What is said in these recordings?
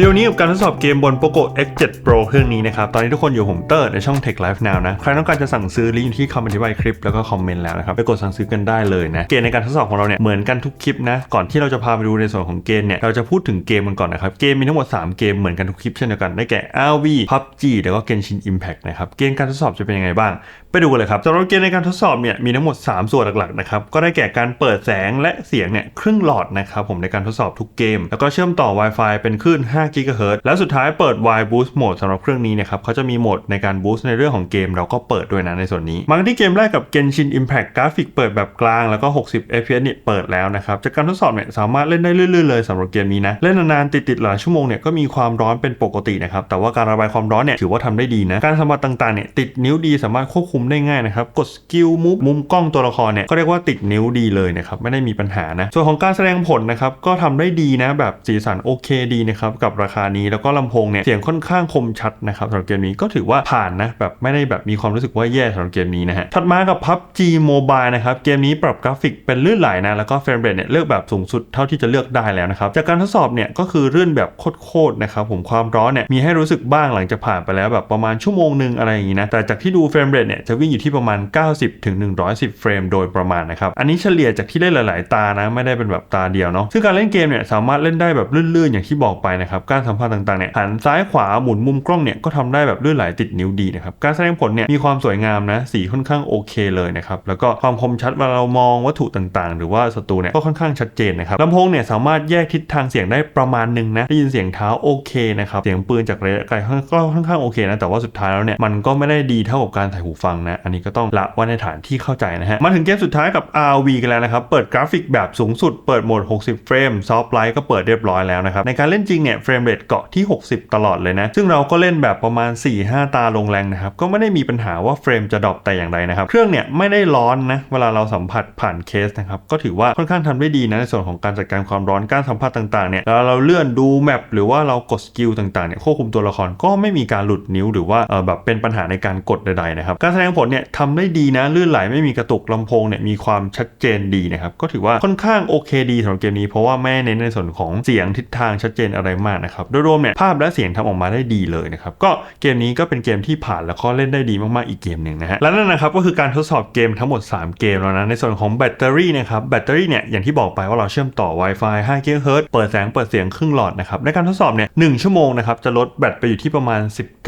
วิดีโอนี้กับการทดสอบเกมบน Poco X7 Pro เครื่องนี้นะครับ ตอนนี้ทุกคนอยู่ผมเตอร์ในช่อง Tech Life Now นะ ใครต้องการจะสั่งซื้อลิงก์อยู่ที่คำอธิบายคลิปแล้วก็คอมเมนต์แล้วนะครับ ไปกดสั่งซื้อกันได้เลยนะ เกณฑ์ในการทดสอบของเราเนี่ย เหมือนกันทุกคลิปนะ ก่อนที่เราจะพาไปดูในส่วนของเกณฑ์เนี่ย เราจะพูดถึงเกมกันก่อนนะครับ เกมมีทั้งหมด 3 เกมเหมือนกันทุกคลิปเช่นเดียวกัน ได้แก่ RV PUBG แล้วก็ Genshin Impact นะครับ เกณฑ์การทดสอบจะเป็นยังไงบ้าง ไปดูกันเลยครับสำหรับเกณฑ์ในการทดสอบเนี่ย มีทั้งหมด 3 ส่วนหลักๆ นะครับ ก็ได้แก่การเปิดแสงและเสียงเนี่ยครึ่งหลอดนะครับผมในการทดสอบทุกเกม แล้วก็เชื่อมต่อ Wi-Fi เป็นคลื่น5 GHz แล้วสุดท้ายเปิด Wi Boost Mode สำหรับเครื่องนี้นะครับเขาจะมีโหมดในการ boost ในเรื่องของเกมเราก็เปิดด้วยนะในส่วนนี้มาที่เกมแรกกับ Genshin Impact กราฟิกเปิดแบบกลางแล้วก็ 60 fps เนี่ยเปิดแล้วนะครับจากการทดสอบเนี่ยสามารถเล่นได้เรื่อยๆเลยสำหรับเกมนี้นะเล่นนานๆติดๆหลายชั่วโมงเนี่ยก็มีความร้อนเป็นปกตินะครับแต่ว่าการระบายความร้อนเนี่ยถือว่าทำได้ดีนะการสมผัสต่างๆเนี่ยติดนิ้วดีสามารถควบคุมได้ง่ายนะครับกดสกิลมุฟมุมกล้องตัวละครเนี่ยก็เรียกว่าติดนิ้วดีเลยนะครับไม่ได้มีปัญหานะส่วนของการแสดงผลนะครับก็ทำได้ดีนะแบบสีสันโอเคดีนะครับกับราคานี้ แล้วก็ลำโพงเนี่ยเสียงค่อนข้างคมชัดนะครับสำหรับเกมนี้ก็ถือว่าผ่านนะแบบไม่ได้แบบมีความรู้สึกว่าแย่สำหรับเกมนี้นะฮะถัดมากับ PUBG Mobile นะครับเกมนี้ปรับกราฟิกเป็นลื่นไหลนะแล้วก็เฟรมเรทเนี่ยเลือกแบบสูงสุดเท่าที่จะเลือกได้แล้วนะครับจากการทดสอบเนี่ยก็คือลื่นแบบโคตรๆนะครับผมความร้อนเนี่ยมีให้รู้สึกบ้างหลังจากผ่านไปแล้วแบบประมาณชั่วโมงหนึ่งอะไรอย่างนี้นะแต่จากที่ดูเฟรมเรทเนี่ยจะวิ่งอยู่ที่ประมาณ 90ถึง110 เฟรมโดยประมาณนะครับอันนี้เฉลี่ยจากที่เล่นหลาย ๆ ตานะไม่ได้เป็นแบบตาเดียวเนาะซึ่งการเล่นเกมเนี่ยสามารถเล่นได้แบบลื่นๆอย่างที่บอกไปนะครับการสัมผัสต่างๆเนี่ยหันซ้ายขวาหมุนมุมกล้องเนี่ยก็ทำได้แบบลื่นไหลติดนิ้วดีนะครับการแสดงผลเนี่ยมีความสวยงามนะสีค่อนข้างโอเคเลยนะครับแล้วก็ความคมชัดเวลาเรามองวัตถุต่างๆ หรือว่าศัตรูเนี่ยก็ค่อนข้างชัดเจนนะครับลำโพงเนี่ยสามารถแยกทิศทางเสียงได้ประมาณหนึ่งนะได้ยินเสียงเท้าโอเคนะครับเสียงปืนจากระยะไกลก็ค่อนข้างโอเคนะแต่ว่าสุดท้ายแล้วเนี่ยมันก็ไม่ได้ดีเท่ากับการใส่หูฟังนะอันนี้ก็ต้องละว่าในฐานที่เข้าใจนะฮะมาถึงเกมสุดท้ายกับ RV กันแล้วนะครับเปิดกราฟิกแบบสูงสุดเปิดโหมด 60 เฟรมซอฟต์ไลท์ก็เปิดเรียบร้อยแล้วนะครับในการเล่นจริงเนี่ยเฟรมเรทเกาะที่ 60 ตลอดเลยนะ ซึ่งเราก็เล่นแบบประมาณ 4-5 ตาลงแรงนะครับ ก็ไม่ได้มีปัญหาว่าเฟรมจะดรอปแต่อย่างใดนะครับ เครื่องเนี่ยไม่ได้ร้อนนะ เวลาเราสัมผัสผ่านเคสนะครับ ก็ถือว่าค่อนข้างทำได้ดีนะในส่วนของการจัดการความร้อนการสัมผัสต่างๆเนี่ยแล้วเราเลื่อนดูแมปหรือว่าเรากดสกิลต่างๆเนี่ยควบคุมตัวละครก็ไม่มีการหลุดนิ้วหรือว่าเออแบบเป็นปัญหาในการกดใดๆนะครับการแสดงผลเนี่ยทำได้ดีนะลื่นไหลไม่มีกระตุกลำโพงเนี่ยมีความชัดเจนดีนะครับก็ถือว่าค่อนข้างโอเคดีสำหรับเกมนี้เพราะว่าไม่เน้นในส่วนของเสียงทิศทางชัดเจนอะไรมากนะครับโดยรวมเนี่ยภาพและเสียงทำออกมาได้ดีเลยนะครับก็เกมนี้ก็เป็นเกมที่ผ่านแล้วก็เล่นได้ดีมากๆอีกเกมหนึ่งนะฮะและนั่นนะครับก็คือการทดสอบเกมทั้งหมด 3 เกมแล้วนะในส่วนของแบตเตอรี่นะครับแบตเตอรี่เนี่ยอย่างที่บอกไปว่าเราเชื่อมต่อ Wi-Fi 5 GHz เปิดแสงเปิดเสียงครึ่งหลอดนะครับในการทดสอบเนี่ย1ชั่วโมงนะครับจะลดแบตไปอยู่ที่ประมาณ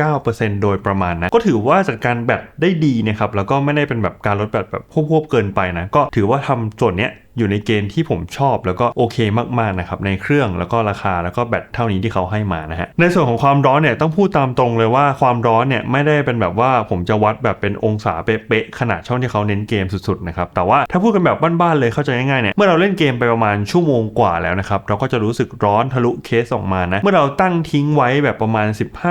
19%โดยประมาณนะก็ถือว่าจัดการแบตได้ดีนะครับแล้วก็ไม่ได้เป็นแบบการลดแบตแบบควบๆเกินไปนะก็ถือว่าทำส่วนเนี้ย อยู่ในเกณฑ์ที่ผมชอบแล้วก็โอเคมากๆนะครับในเครื่องแล้วก็ราคาแล้วก็แบตเท่านี้ที่เขาให้มานะฮะในส่วนของความร้อนเนี่ยต้องพูดตามตรงเลยว่าความร้อนเนี่ยไม่ได้เป็นแบบว่าผมจะวัดแบบเป็นองศาเป๊ะๆขนาดช่องที่เขาเน้นเกมสุดๆนะครับแต่ว่าถ้าพูดกันแบบบ้านๆเลยเข้าใจง่ายๆเนี่ยเมื่อเราเล่นเกมไปประมาณชั่วโมงกว่าแล้วนะครับเราก็จะรู้สึกร้อนทะลุเคสออกมานะเมื่อเราตั้งทิ้งไว้แบบประมาณ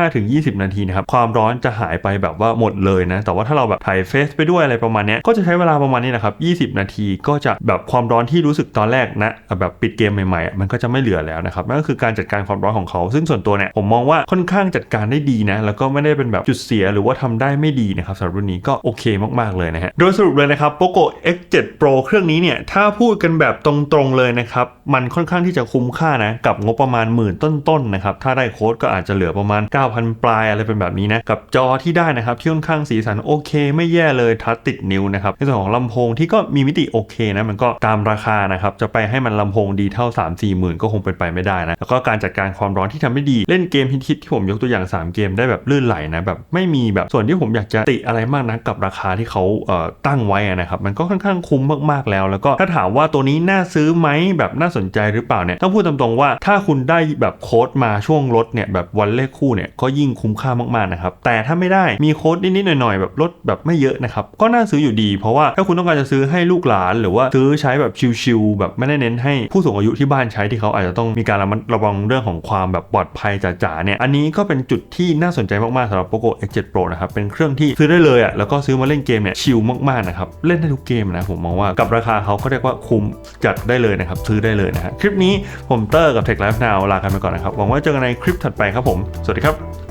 15-20 นาทีนะครับความร้อนจะหายไปแบบว่าหมดเลยนะแต่ว่าถ้าเราแบบถ่ายเฟซไปด้วยอะไรประมาณเนี้ยก็จะใช้เวลาประมาณนี้นะครับ20 นาทีก็จะแบบความร้อนอนที่รู้สึกตอนแรกนะแบบปิดเกมใหม่ๆ มันก็จะไม่เหลือแล้วนะครับนั่นก็คือการจัดการความร้อนของเขา ซึ่งส่วนตัวเนี่ยผมมองว่าค่อนข้างจัดการได้ดีนะแล้วก็ไม่ได้เป็นแบบจุดเสียหรือว่าทำได้ไม่ดีนะครับสำหรับรุ่นนี้ก็โอเคมากๆเลยนะฮะโดยสรุปเลยนะครับ Poco X7 Pro เครื่องนี้เนี่ยถ้าพูดกันแบบตรงๆเลยนะครับมันค่อนข้างที่จะคุ้มค่านะกับงบประมาณหมื่นต้นๆนะครับถ้าได้โค้ดก็อาจจะเหลือประมาณ 9,000 ปลายอะไรเป็นแบบนี้นะกับจอที่ได้นะครับที่ค่อนข้างสีสันโอเค ไม่แย่เลยทัชติดนิ้วนะครับในส่วนของลำโพงที่ก็มีมิติโอเคนะมันก็ตามราคานะครับจะไปให้มันลำโพงดีเท่า 3 4หมื่นก็คงเป็นไปไม่ได้นะ แล้วก็การจัดการความร้อนที่ทำได้ดีเล่นเกมฮิตๆที่ผมยกตัวอย่าง 3 เกมได้แบบลื่นไหลนะแบบไม่มีแบบส่วนที่ผมอยากจะติอะไรมากนะกับราคาที่เขาเอ่อตั้งไว้นะครับมันก็ค่อนข้างคุ้มมากๆแล้ว แล้วก็ถ้าถามว่าตัวนี้น่าซื้อไหมแบบน่าสนใจหรือเปล่าเนี่ยต้องพูดตามตรงว่าถ้าคุณได้แบบโค้ดมาช่วงลดเนี่ยแบบวันเลขคู่เนี่ยก็ยิ่งคุ้มค่ามากๆนะครับแต่ถ้าไม่ได้มีโค้ดนิดๆหน่อยๆแบบลดแบบไม่เยอะนะครับก็น่าซื้ออยู่ดี เพราะว่าถ้าคุณต้องการจะซื้อให้ลูกหลาน หรือว่าซื้อใช้แบบชิลๆแบบไม่ได้เน้นให้ผู้สูงอายุที่บ้านใช้ที่เขาอาจจะต้องมีการระมัดระวังเรื่องของความแบบปลอดภัยจ๋าๆเนี่ยอันนี้ก็เป็นจุดที่น่าสนใจมากๆสำหรับ Poco X7 Pro นะครับเป็นเครื่องที่ซื้อได้เลยอะแล้วก็ซื้อมาเล่นเกมเนี่ยชิลมากๆนะครับเล่นได้ทุกเกมนะผมมองว่ากับราคาเขาก็เรียกว่าคุ้มจัดได้เลยนะครับซื้อได้เลยนะฮะคลิปนี้ผมเตอร์กับ Tech Life Now ลากันไปก่อนนะครับหวังว่าเจอกันในคลิปถัดไปครับผม สวัสดีครับ